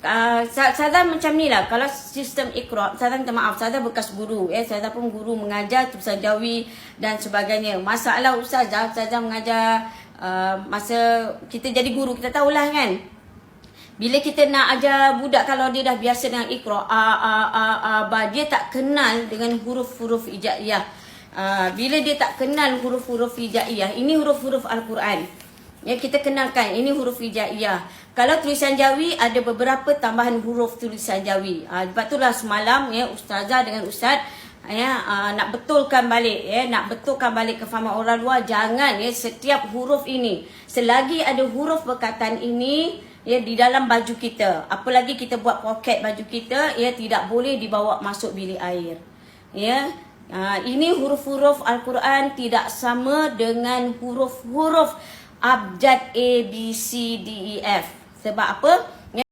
Uh, Sada macam ni lah Kalau sistem ikhrok Sada minta maaf Sada bekas guru eh. Sada pun guru mengajar Tulisan Jawi Dan sebagainya Masalah Ustazah Sada mengajar uh, Masa kita jadi guru Kita tahulah kan bila kita nak ajar budak kalau dia dah biasa dengan ikra a a a a ba dia tak kenal dengan huruf-huruf hijaiyah. Uh, bila dia tak kenal huruf-huruf hijaiyah, ini huruf-huruf al-Quran. Ya kita kenalkan ini huruf hijaiyah. Kalau tulisan Jawi ada beberapa tambahan huruf tulisan Jawi. Uh, sebab itulah semalam ya ustazah dengan ustaz ya uh, nak betulkan balik ya nak betulkan balik kefahaman orang luar jangan ya setiap huruf ini selagi ada huruf perkataan ini ya di dalam baju kita apalagi kita buat poket baju kita ya tidak boleh dibawa masuk bilik air ya ha, ini huruf-huruf al-Quran tidak sama dengan huruf-huruf abjad a b c d e f. Sebab apa